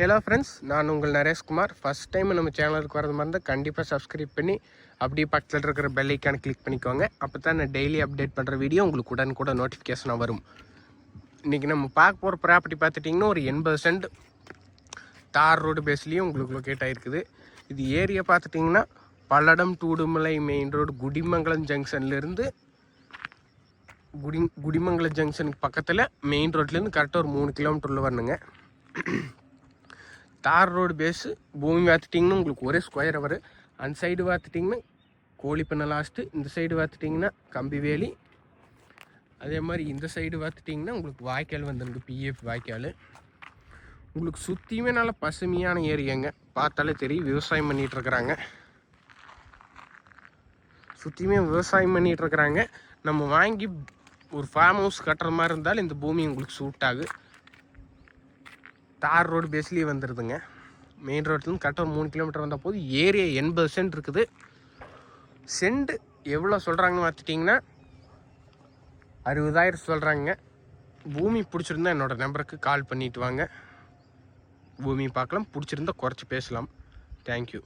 Hello friends நான் உங்கள் Naresh Kumar first time நம்ம சேனலுக்கு வரது மாதிரி கண்டிப்பாக சப்ஸ்கிரைப் பண்ணி அப்படியே பக்கத்தில் இருக்கிற பெல் ஐக்கான கிளிக் பண்ணிக்கோங்க. அப்போ தான் நான் டெய்லி அப்டேட் பண்ணுற வீடியோ உங்களுக்கு உடனே கூட நோட்டிஃபிகேஷனாக வரும். இன்றைக்கி நம்ம பார்க்க போகிற ப்ராப்பர்ட்டி பார்த்துட்டிங்கன்னா ஒரு எண்பது சென்ட் தார் ரோடு பேஸ்லேயும் உங்களுக்கு லொக்கேட் ஆகிருக்குது இது ஏரியா பார்த்துட்டிங்கன்னா பல்லடம் டூடுமலை மெயின் ரோடு குடிமங்கலம் ஜங்ஷன்லேருந்து குடி குடிமங்கலம் ஜங்ஷனுக்கு பக்கத்தில் மெயின் ரோட்லேருந்து கரெக்டாக ஒரு மூணு கிலோமீட்டரில் வரணுங்க. தார் ரோடு பேஸு பூமி பார்த்துட்டிங்கன்னா உங்களுக்கு ஒரே ஸ்கொயர் வரும் அந்த சைடு பார்த்துட்டிங்கன்னா கோழிப்பண்ணை லாஸ்ட்டு இந்த சைடு பார்த்துட்டிங்கன்னா கம்பிவேலி. அதே மாதிரி இந்த சைடு பார்த்துட்டிங்கன்னா உங்களுக்கு வாய்க்கால் வந்துருக்கு பிஎஃப் வாய்க்கால். உங்களுக்கு சுற்றியுமே நல்ல பசுமையான ஏரியாங்க. பார்த்தாலே தெரியும் விவசாயம் பண்ணிகிட்ருக்குறாங்க சுற்றியுமே விவசாயம் பண்ணிகிட்ருக்குறாங்க நம்ம வாங்கி ஒரு ஃபார்ம் ஹவுஸ் கட்டுற மாதிரி இருந்தாலும் இந்த பூமி உங்களுக்கு சூட் ஆகும் தார் ரோடு பேஸ்லேயே வந்துடுதுங்க மெயின் ரோட்லேருந்து கரெக்டாக ஒரு மூணு கிலோமீட்டர் வந்தால் போது ஏரியா எண்பது சென்ட் இருக்குது. சென்ட் எவ்வளோ சொல்கிறாங்கன்னு பார்த்துட்டிங்கன்னா அறுபதாயிரம் சொல்கிறாங்க பூமி பிடிச்சிருந்தா என்னோடய நம்பருக்கு கால் பண்ணிட்டு வாங்க. பூமி பார்க்கலாம். பிடிச்சிருந்தா குறைச்சி பேசலாம். தேங்க்யூ